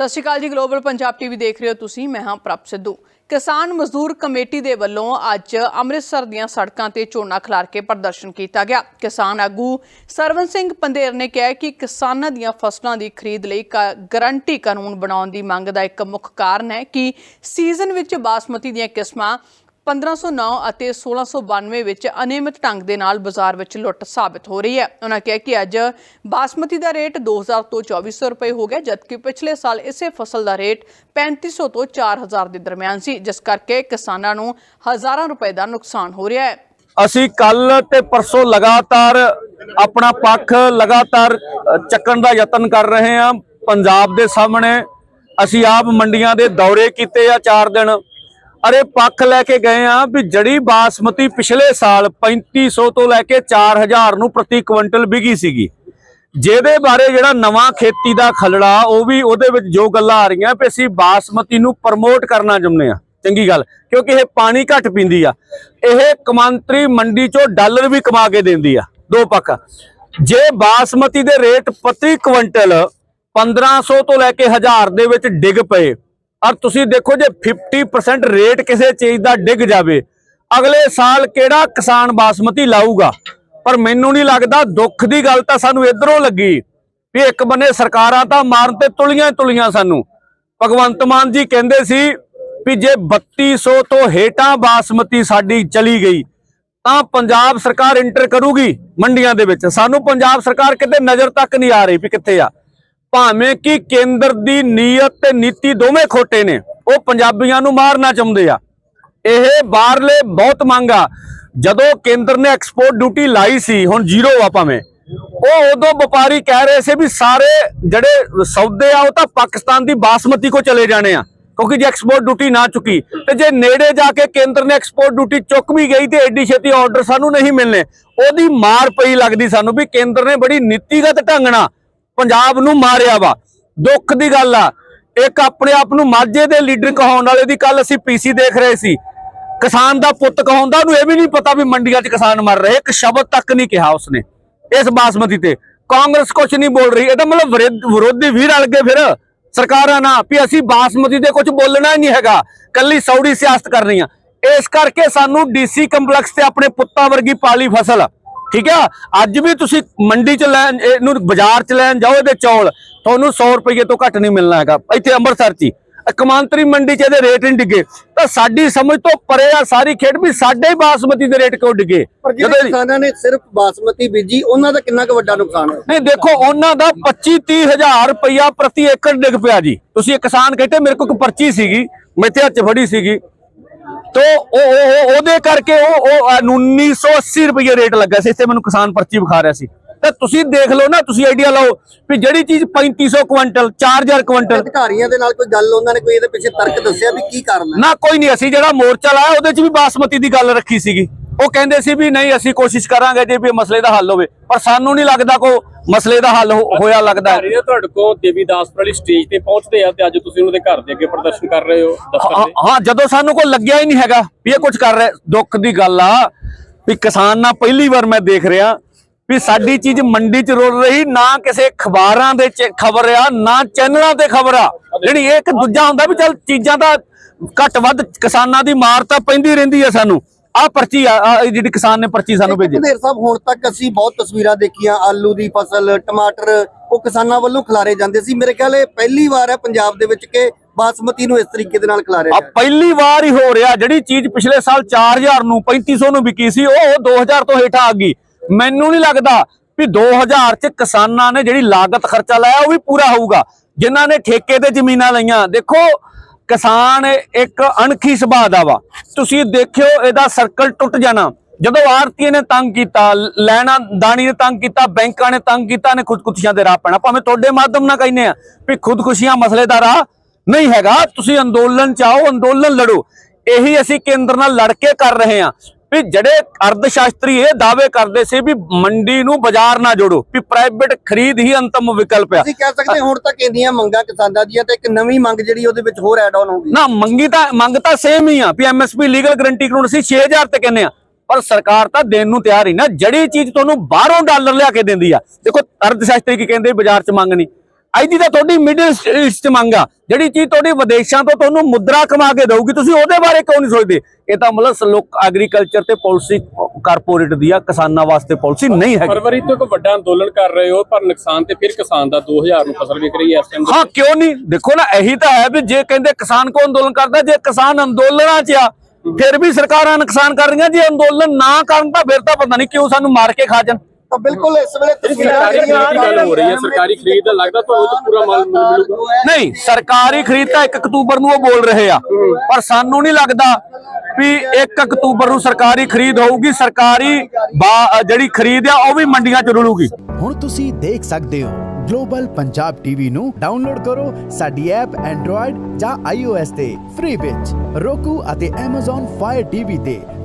ਸਤਿ ਸ਼੍ਰੀ ਅਕਾਲ ਜੀ global Punjab TV ਦੇਖ ਰਹੇ ਹੋ ਤੁਸੀਂ, ਮੈਂ ਹਾਂ ਪ੍ਰਭ ਸਿੱਧੂ। ਕਿਸਾਨ ਮਜ਼ਦੂਰ ਕਮੇਟੀ ਦੇ ਵੱਲੋਂ ਅੱਜ ਅੰਮ੍ਰਿਤਸਰ ਦੀਆਂ ਸੜਕਾਂ ਤੇ ਝੋਨਾ ਖਿਲਾਰ ਕੇ ਪ੍ਰਦਰਸ਼ਨ ਕੀਤਾ ਗਿਆ। ਕਿਸਾਨ ਆਗੂ ਸਰਵਨ ਸਿੰਘ ਪੰਦੇਰ ਨੇ ਕਿਹਾ ਕਿ ਕਿਸਾਨਾਂ ਦੀਆਂ ਫਸਲਾਂ ਦੀ ਖਰੀਦ ਲਈ ਕ- ਗਰੰਟੀ ਕਾਨੂੰਨ ਬਣਾਉਣ ਦੀ ਮੰਗ ਦਾ ਇੱਕ ਮੁੱਖ ਕਾਰਨ ਹੈ ਕਿ ਸੀਜ਼ਨ ਵਿੱਚ ਬਾਸਮਤੀ ਦੀਆਂ ਕਿਸਮਾਂ 1509 ਅਤੇ 1692 ਵਿੱਚ ਅਨਿਯਮਿਤ ਢੰਗ ਦੇ ਨਾਲ ਬਾਜ਼ਾਰ ਵਿੱਚ ਲੁੱਟ ਸਾਬਤ ਹੋ ਰਹੀ ਹੈ। ਉਹਨਾਂ ਕਿਹਾ ਕਿ ਅੱਜ ਬਾਸਮਤੀ ਦਾ ਰੇਟ 2000 ਤੋਂ 2400 ਰੁਪਏ ਹੋ ਗਿਆ, ਜਦਕਿ ਪਿਛਲੇ ਸਾਲ ਇਸੇ ਫਸਲ ਦਾ ਰੇਟ 3500 ਤੋਂ 4000 ਦੇ ਦਰਮਿਆਨ ਸੀ, ਜਿਸ ਕਰਕੇ ਕਿਸਾਨਾਂ ਨੂੰ ਹਜ਼ਾਰਾਂ ਰੁਪਏ ਦਾ ਨੁਕਸਾਨ ਹੋ ਰਿਹਾ ਹੈ। ਅਸੀਂ ਕੱਲ ਤੇ ਪਰਸੋਂ ਲਗਾਤਾਰ ਆਪਣਾ ਪੱਖ ਲਗਾਤਾਰ ਚੱਕਣ ਦਾ ਯਤਨ ਕਰ ਰਹੇ ਹਾਂ। ਪੰਜਾਬ ਦੇ ਸਾਹਮਣੇ ਅਸੀਂ ਆਪ ਮੰਡੀਆਂ ਦੇ ਦੌਰੇ ਕੀਤੇ ਆ 4 ਦਿਨ। ਅਰੇ ਪੱਖ ਲੈ ਕੇ ਗਏ ਆ ਵੀ ਜੜੀ ਬਾਸਮਤੀ ਪਿਛਲੇ ਸਾਲ 3500 ਤੋਂ ਲੈ ਕੇ 4000 ਨੂੰ ਪ੍ਰਤੀ ਕੁਇੰਟਲ ਵਿਗੀ ਸੀਗੀ। ਜਿਹਦੇ ਬਾਰੇ ਜਿਹੜਾ ਨਵਾਂ ਖੇਤੀ ਦਾ ਖਲੜਾ, ਉਹ ਵੀ ਉਹਦੇ ਵਿੱਚ ਜੋ ਗੱਲਾਂ ਆ ਰਹੀਆਂ ਵੀ ਅਸੀਂ ਬਾਸਮਤੀ ਨੂੰ ਪ੍ਰਮੋਟ ਕਰਨਾ ਚਾਹੁੰਦੇ ਆ। ਚੰਗੀ ਗੱਲ, ਕਿਉਂਕਿ ਇਹ ਪਾਣੀ ਘੱਟ ਪੀਂਦੀ ਆ। ਇਹ ਕਮਾਂਤਰੀ ਮੰਡੀ ਚੋਂ ਡਾਲਰ ਵੀ ਕਮਾ ਕੇ ਦਿੰਦੀ ਆ। ਦੋ ਪੱਖ। ਜੇ ਬਾਸਮਤੀ ਦੇ ਰੇਟ ਪ੍ਰਤੀ ਕੁਇੰਟਲ 1500 ਤੋਂ ਲੈ ਕੇ 1000 ਦੇ ਵਿੱਚ ਡਿੱਗ ਪਏ ਔਰ ਤੁਸੀਂ ਦੇਖੋ ਜੇ 50% ਰੇਟ ਕਿਸੇ ਚੀਜ਼ ਦਾ ਡਿੱਗ ਜਾਵੇ, ਅਗਲੇ ਸਾਲ ਕਿਹੜਾ ਕਿਸਾਨ ਬਾਸਮਤੀ ਲਾਊਗਾ? ਪਰ ਮੈਨੂੰ ਨਹੀਂ ਲੱਗਦਾ, ਦੁੱਖ ਦੀ ਗੱਲ ਤਾਂ ਸਾਨੂੰ ਇਧਰੋਂ ਲੱਗੀ ਵੀ ਇੱਕ ਬੰਨੇ ਸਰਕਾਰਾਂ ਤਾਂ ਮਾਰਨ ਤੇ ਤੁਲੀਆਂ ਤੁਲੀਆਂ ਸਾਨੂੰ। ਭਗਵੰਤ ਮਾਨ ਜੀ ਕਹਿੰਦੇ ਸੀ ਵੀ ਜੇ 3200 ਤੋਂ ਹੇਠਾਂ ਬਾਸਮਤੀ ਸਾਡੀ ਚਲੀ ਗਈ, ਤਾਂ ਪੰਜਾਬ ਸਰਕਾਰ ਇੰਟਰ ਕਰੂਗੀ ਮੰਡੀਆਂ ਦੇ ਵਿੱਚ। ਸਾਨੂੰ ਪੰਜਾਬ ਸਰਕਾਰ ਕਿਤੇ ਨਜ਼ਰ ਤੱਕ ਨਹੀਂ ਆ ਰਹੀ ਵੀ ਕਿੱਥੇ ਆ। ਭਾਵੇਂ ਕਿ ਕੇਂਦਰ ਦੀ ਨੀਅਤ ਤੇ ਨੀਤੀ ਦੋਵੇਂ ਖੋਟੇ ਨੇ, ਉਹ ਪੰਜਾਬੀਆਂ ਨੂੰ ਮਾਰਨਾ ਚਾਹੁੰਦੇ ਆ। ਇਹ ਬਾਹਰਲੇ ਬਹੁਤ ਮੰਗ ਆ। ਜਦੋਂ ਕੇਂਦਰ ਨੇ ਐਕਸਪੋਰਟ ਡਿਊਟੀ ਲਾਈ ਸੀ, ਹੁਣ ਜ਼ੀਰੋ ਆ ਭਾਵੇਂ। ਉਹ ਉਦੋਂ ਵਪਾਰੀ ਕਹਿ ਰਹੇ ਸੀ ਵੀ ਸਾਰੇ ਜਿਹੜੇ ਸੌਦੇ ਆ, ਉਹ ਤਾਂ ਪਾਕਿਸਤਾਨ ਦੀ ਬਾਸਮਤੀ ਕੋ ਚਲੇ ਜਾਣੇ ਆ, ਕਿਉਂਕਿ ਜੇ ਐਕਸਪੋਰਟ ਡਿਊਟੀ ਨਾ ਚੁੱਕੀ, ਤੇ ਜੇ ਨੇੜੇ ਜਾ ਕੇ ਕੇਂਦਰ ਨੇ ਐਕਸਪੋਰਟ ਡਿਊਟੀ ਚੁੱਕ ਵੀ ਗਈ ਤੇ ਐਡੀ ਛੇਤੀ ਆਰਡਰ ਸਾਨੂੰ ਨਹੀਂ ਮਿਲਨੇ ਉਹਦੀ ਮਾਰ ਪਈ ਲੱਗਦੀ ਸਾਨੂੰ ਵੀ ਕੇਂਦਰ ਨੇ ਬੜੀ ਨੀਤੀਗਤ ਢੰਗ ਨਾਲ ਪੰਜਾਬ ਨੂੰ ਮਾਰਿਆ ਵਾ। ਦੁੱਖ ਦੀ ਗੱਲ ਆ। ਇੱਕ ਆਪਣੇ ਆਪ ਨੂੰ ਮਾਝੇ ਦੇ ਲੀਡਰ ਕਹਾਉਣ ਵਾਲੇ ਦੀ ਕੱਲ ਅਸੀਂ ਪੀਸੀ ਦੇਖ ਰਹੇ ਸੀ। ਕਿਸਾਨ ਦਾ ਪੁੱਤ ਕਹਾਉਂਦਾ, ਉਹਨੂੰ ਇਹ ਵੀ ਨਹੀਂ ਪਤਾ ਵੀ ਮੰਡੀਆਂ 'ਚ ਕਿਸਾਨ ਮਰ ਰਹੇ। ਇੱਕ ਸ਼ਬਦ ਤੱਕ ਨਹੀਂ ਕਿਹਾ ਉਸਨੇ। ਇਸ ਬਾਸਮਤੀ ਤੇ। ਕਾਂਗਰਸ ਕੁਝ ਨਹੀਂ ਬੋਲ ਰਹੀ। ਇਹਦਾ ਮਤਲਬ ਵਿਰੋਧੀ ਵੀ ਰਲ ਗਏ ਫਿਰ। ਸਰਕਾਰਾਂ ਨਾਲ ਵੀ ਅਸੀਂ ਬਾਸਮਤੀ ਤੇ ਕੁਝ ਬੋਲਣਾ ਹੀ ਨਹੀਂ ਹੈਗਾ। ਕੱਲੀ ਸੌੜੀ ਸਿਆਸਤ ਕਰਨੀ ਆ ਇਸ ਕਰਕੇ ਸਾਨੂੰ ਡੀਸੀ ਕੰਪਲੈਕਸ ਤੇ ਆਪਣੇ ਪੁੱਤਾਂ ਵਰਗੀ ਪਾਲੀ ਫਸਲ। ਠੀਕ ਆ? ਅੱਜ ਵੀ ਤੁਸੀਂ ਮੰਡੀ ਚ ਲੈਣ ਇਹਨੂੰ ਬਾਜ਼ਾਰ ਚ ਲੈਣ ਜਾਓ ਇਹਦੇ ਚੌਲ ਤੁਹਾਨੂੰ 100 ਰੁਪਏ ਤੋਂ ਘੱਟ ਨਹੀਂ ਮਿਲਣਾ ਹੈਗਾ। ਇੱਥੇ ਅੰਮ੍ਰਿਤਸਰ ਚ। ਇਹ ਕਮਾਂਤਰੀ ਮੰਡੀ ਚ ਇਹਦੇ ਰੇਟ ਨਹੀਂ ਡਿੱਗੇ। ਤਾਂ ਸਾਡੀ ਸਮਝ ਤੋਂ ਪਰੇ ਆ ਸਾਰੀ ਖੇਡ ਵੀ ਸਾਡੇ ਹੀ ਬਾਸਮਤੀ ਦੇ ਰੇਟ ਕਿਉਂ ਡਿੱਗੇ? ਜਿਹੜੇ ਜਦੋਂ- ਕਿਸਾਨਾਂ ਨੇ ਸਿਰਫ ਬਾਸਮਤੀ ਬੀਜੀ ਉਹਨਾਂ ਦਾ ਕਿੰਨਾ ਕੁ ਵੱਡਾ ਨੁਕਸਾਨ ਹੈ ਨਹੀਂ ਦੇਖੋ ਉਹਨਾਂ ਦਾ 25 30 ਹਜ਼ਾਰ ਰੁਪਇਆ ਪ੍ਰਤੀ ਏਕੜ ਡਿੱਗ ਪਿਆ ਜੀ। ਤੁਸੀਂ ਇੱਕ ਕਿਸਾਨ ਕਹਿੰਦੇ ਮੇਰੇ ਕੋਲ ਇੱਕ ਪਰਚੀ ਸੀਗੀ ਮੈਥੇ ਹੱਥ ਫੜੀ ਸੀਗੀ। ਤੋ ਉਹ ਉਹ- ਉਹ- ਉਹਦੇ ਕਰਕੇ ਉਹ ਉਹ 1980 ਰੁਪਏ ਰੇਟ ਲੱਗਾ ਸੀ। ਇੱਥੇ ਮੈਨੂੰ ਕਿਸਾਨ ਪਰਚੀ ਵਿਖਾ ਰਿਹਾ ਸੀ। ਤੇ ਤੁਸੀਂ ਦੇਖ ਲਓ ਨਾ ਤੁਸੀਂ ਆਈਡੀਆ ਲਓ ਵੀ ਜਿਹੜੀ ਚੀਜ਼ 3500 ਕੁਇੰਟਲ 4000 ਕੁਇੰਟਲ ਅਧਿਕਾਰੀਆਂ ਦੇ ਨਾਲ ਕੋਈ ਗੱਲ ਉਹਨਾਂ ਨੇ ਕੋਈ ਇਹਦੇ ਪਿੱਛੇ ਤਰਕ ਦੱਸਿਆ ਵੀ ਕੀ ਕਾਰਨ ਹੈ? ਨਾ ਕੋਈ ਨਹੀਂ। ਅਸੀਂ ਜਿਹੜਾ ਮੋਰਚਾ ਲਾਇਆ ਉਹਦੇ 'ਚ ਵੀ ਬਾਸਮਤੀ ਦੀ ਗੱਲ ਰੱਖੀ ਸੀਗੀ। ਉਹ ਕਹਿੰਦੇ ਸੀ ਵੀ ਨਹੀਂ ਅਸੀਂ ਕੋਸ਼ਿਸ਼ ਕਰਾਂਗੇ ਜੇ ਵੀ ਮਸਲੇ ਦਾ ਹੱਲ ਹੋਵੇ। ਪਰ ਸਾਨੂੰ ਨਹੀਂ ਲੱਗਦਾ ਕੋ ਮਸਲੇ ਦਾ ਹੱਲ ਹੋਇਆ ਲੱਗਦਾ ਹੈ। ਨੇ ਤੁਹਾਡੇ ਕੋਲ ਦੇਵੀਦਾਸਪੁਰ ਵਾਲੀ ਸਟੇਜ ਤੇ ਪਹੁੰਚਦੇ ਆ ਤੇ ਅੱਜ ਤੁਸੀਂ ਉਹਨਾਂ ਦੇ ਘਰ ਦੇ ਅੱਗੇ ਪ੍ਰਦਰਸ਼ਨ ਕਰ ਰਹੇ ਹੋ ਹਾਂ ਜਦੋਂ ਸਾਨੂੰ ਕੋਈ ਲੱਗਿਆ ਹੀ ਨਹੀਂ ਹੈਗਾ ਵੀ ਇਹ ਕੁਝ ਕਰ ਰਿਹਾ ਦੁੱਖ ਦੀ ਗੱਲ ਆ ਵੀ ਕਿਸਾਨ ਨਾਲ ਪਹਿਲੀ ਵਾਰ ਮੈਂ ਦੇਖ ਰਿਹਾ ਵੀ ਸਾਡੀ ਚੀਜ਼ ਮੰਡੀ 'ਚ ਰੁਲ ਰਹੀ ਨਾ ਕਿਸੇ ਅਖਬਾਰਾਂ ਦੇ ਚ ਖਬਰ ਆ ਨਾ ਚੈਨਲਾਂ ਤੇ ਖਬਰ ਆ। ਜਿਹੜੀ ਇਹ ਇੱਕ ਦੂਜਾ ਹੁੰਦਾ ਵੀ ਚੱਲ ਚੀਜ਼ਾਂ ਦਾ ਘੱਟ ਵੱਧ ਕਿਸਾਨਾਂ ਦੀ ਮਾਰ ਤਾਂ ਪੈਂਦੀ ਰਹਿੰਦੀ ਆ ਸਾਨੂੰ। ਆ ਪਰਚੀ ਆ ਆਹ ਜਿਹੜੀ ਕਿਸਾਨ ਨੇ ਪਰਚੀ ਸਾਨੂੰ ਭੇਜੀ। ਕਿੰਨੇ ਸਾਹਿਬ ਹੁਣ ਤੱਕ ਅਸੀਂ ਬਹੁਤ ਤਸਵੀਰਾਂ ਦੇਖੀਆਂ ਆਲੂ ਦੀ ਫਸਲ ਟਮਾਟਰ ਉਹ ਕਿਸਾਨਾਂ ਵੱਲੋਂ ਖਿਲਾਰੇ ਜਾਂਦੇ ਸੀ। ਮੇਰੇ ਖਿਆਲ ਇਹ ਪਹਿਲੀ ਵਾਰ ਹੈ ਪੰਜਾਬ ਦੇ ਵਿੱਚ ਕਿ ਬਾਸਮਤੀ ਨੂੰ ਇਸ ਤਰੀਕੇ ਦੇ ਨਾਲ ਖਿਲਾਰਿਆ ਆ ਪਹਿਲੀ ਵਾਰ ਹੀ ਹੋ ਰਿਹਾ। ਜਿਹੜੀ ਚੀਜ਼ ਪਿਛਲੇ ਸਾਲ 4000 ਨੂੰ 3500 ਨੂੰ ਵਿਕੀ ਸੀ ਉਹ 2000 ਤੋਂ ਹੇਠਾਂ ਆ ਗਈ। ਮੈਨੂੰ ਨਹੀਂ ਲੱਗਦਾ ਵੀ 2000 ਚ ਕਿਸਾਨਾਂ ਨੇ ਜਿਹੜੀ ਲਾਗਤ ਖਰਚਾ ਲਾਇਆ ਉਹ ਵੀ ਪੂਰਾ ਹੋਊਗਾ। ਜਿਨ੍ਹਾਂ ਨੇ ਠੇਕੇ ਤੇ ਜ਼ਮੀਨਾਂ ਲਈਆਂ। ਦੇਖੋ ਕਿਸਾਨ ਇੱਕ ਅਣਖੀ ਸੁਭਾਅ ਦਾ ਵਾ। ਤੁਸੀਂ ਦੇਖਿਓ, ਇਹਦਾ ਸਰਕਲ ਟੁੱਟ ਜਾਣਾ। ਜਦੋਂ ਆਰਤੀ ਨੇ ਤੰਗ ਕੀਤਾ, ਲੈਣਾ ਦਾਣੀ ਨੇ ਤੰਗ ਕੀਤਾ, ਬੈਂਕਾਂ ਨੇ ਤੰਗ ਕੀਤਾ ਨੇ ਖੁਦਕੁਸ਼ੀਆਂ ਦੇ ਰਾਹ ਪੈਣਾ। ਭਾਵੇਂ ਤੁਹਾਡੇ ਮਾਧਮ ਨਾਲ ਕਹਿੰਦੇ ਆ ਵੀ ਖੁਦਕੁਸ਼ੀਆਂ ਮਸਲੇ ਦਾ ਰਾਹ ਨਹੀਂ ਹੈਗਾ। ਤੁਸੀਂ ਅੰਦੋਲਨ ਚਾਹੋ ਅੰਦੋਲਨ ਲੜੋ। ਇਹੀ ਅਸੀਂ ਕੇਂਦਰ ਨਾਲ ਲੜ ਕੇ ਕਰ ਰਹੇ ਹਾਂ। ਵੀ ਜਿਹੜੇ ਅਰਧ ਸ਼ਾਸਤਰੀ ਇਹ ਦਾਅਵੇ ਕਰਦੇ ਸੀ ਵੀ ਮੰਡੀ ਨੂੰ ਬਾਜ਼ਾਰ ਨਾ ਜੋੜੋ ਵੀ ਪ੍ਰਾਈਵੇਟ ਖਰੀਦ ਹੀ ਅੰਤਮ ਵਿਕਲਪ ਆ। ਅਸੀਂ ਕਹਿ ਸਕਦੇ ਹੁਣ ਤੱਕ ਇੰਨੀਆਂ ਮੰਗਾਂ ਕਿਸਾਨਾਂ ਦੀਆਂ ਤੇ ਇੱਕ ਨਵੀਂ ਮੰਗ ਜਿਹੜੀ ਉਹਦੇ ਵਿੱਚ ਹੋਰ ਐਡ ਆਨ ਹੋਊਗੀ ਨਾ ਮੰਗੀ ਤਾਂ ਮੰਗ ਤਾਂ ਸੇਮ ਹੀ ਆ ਵੀ ਐਮਐਸਪੀ ਲੀਗਲ ਗਰੰਟੀ ਕਾਨੂੰਨ ਅਸੀਂ 6000 ਤੇ ਕਹਿੰਦੇ ਆ ਪਰ ਸਰਕਾਰ ਤਾਂ ਦੇਣ ਨੂੰ ਤਿਆਰ ਹੀ ਨਾ। ਜਿਹੜੀ ਚੀਜ਼ ਤੁਹਾਨੂੰ ਬਾਹਰੋਂ ਡਾਲਰ ਲਿਆ ਕੇ ਦਿੰਦੀ ਆ ਦੇਖੋ ਅਰਧ ਸ਼ਾਸਤਰੀ ਕੀ ਕਹਿੰਦੇ ਬਾਜ਼ਾਰ 'ਚ ਮੰਗ ਨਹੀਂ। ਅੱਜ ਦੀ ਤਾਂ ਤੁਹਾਡੀ ਮਿਡਲ ਈਸਟ ਮੰਗ ਆ। ਜਿਹੜੀ ਚੀਜ਼ ਤੁਹਾਡੀ ਵਿਦੇਸ਼ਾਂ ਤੋਂ ਤੁਹਾਨੂੰ ਮੁਦਰਾ ਕਮਾ ਕੇ ਦਊਗੀ ਤੁਸੀਂ ਉਹਦੇ ਬਾਰੇ ਕਿਉਂ ਨਹੀਂ ਸੋਚਦੇ? ਇਹ ਤਾਂ ਮਤਲਬ ਲੋਕ ਐਗਰੀਕਲਚਰ ਤੇ ਪਾਲਿਸੀ ਕਾਰਪੋਰੇਟ ਦੀ ਆ ਕਿਸਾਨਾਂ ਵਾਸਤੇ ਪਾਲਿਸੀ ਨਹੀਂ ਹੈ ਫਰਵਰੀ ਤੋਂ ਇੱਕ ਵੱਡਾ ਅੰਦੋਲਨ ਕਰ ਰਹੇ ਹੋ ਪਰ ਨੁਕਸਾਨ ਤੇ ਫਿਰ ਕਿਸਾਨ ਦਾ 2000 ਨੂੰ ਫਸਲ ਵਿਕ ਰਹੀ ਹੈ ਇਸ ਟਾਈਮ ਹਾਂ ਕਿਉਂ ਨਹੀਂ? ਦੇਖੋ ਨਾ ਇਹੀ ਤਾਂ ਹੈ ਵੀ ਜੇ ਕਹਿੰਦੇ ਕਿਸਾਨ ਕੋ ਅੰਦੋਲਨ ਕਰਦਾ ਜੇ ਕਿਸਾਨ ਅੰਦੋਲਨਾਂ 'ਚ ਆ ਫਿਰ ਵੀ ਸਰਕਾਰਾਂ ਨੁਕਸਾਨ ਕਰ ਰਹੀਆਂ। ਜੇ ਅੰਦੋਲਨ ਨਾ ਕਰਨ ਤਾਂ ਫਿਰ ਤਾਂ ਪਤਾ ਨਹੀਂ ਕਿਉਂ ਸਾਨੂੰ ਮਾਰ ਕੇ ਖਾ ਜਾਣ। ਤਾਂ ਬਿਲਕੁਲ ਇਸ ਵੇਲੇ ਤਸਵੀਰਾਂ ਸਰਕਾਰੀ ਖਰੀਦ ਦੀ ਗੱਲ ਹੋ ਰਹੀ ਹੈ ਸਰਕਾਰੀ ਖਰੀਦ ਦਾ ਲੱਗਦਾ ਤੁਹਾਨੂੰ ਤਾਂ ਪੂਰਾ ਮਾਲ ਮਿਲ- ਮਿਲੂਗਾ ਨਹੀਂ ਸਰਕਾਰੀ ਖਰੀਦ ਤਾਂ 1 ਅਕਤੂਬਰ ਨੂੰ ਉਹ ਬੋਲ ਰਹੇ ਆ। ਪਰ ਸਾਨੂੰ ਨਹੀਂ ਲੱਗਦਾ ਵੀ 1 ਅਕਤੂਬਰ ਨੂੰ ਸਰਕਾਰੀ ਖਰੀਦ ਹੋਊਗੀ ਸਰਕਾਰੀ ਬਾ- ਜਿਹੜੀ ਖਰੀਦ ਆ ਉਹ ਵੀ ਮੰਡੀਆਂ 'ਚ ਰੁਲੂਗੀ। ਹੁਣ ਤੁਸੀਂ ਦੇਖ ਸਕਦੇ ਹੋ ਗਲੋਬਲ ਪੰਜਾਬ ਟੀਵੀ ਨੂੰ ਡਾਊਨਲੋਡ ਕਰੋ ਸਾਡੀ ਐਪ ਐਂਡਰੋਇਡ ਜਾਂ iOS ਤੇ ਫ੍ਰੀ ਵਿੱਚ। Roku ਅਤੇ Amazon Fire TV ਤੇ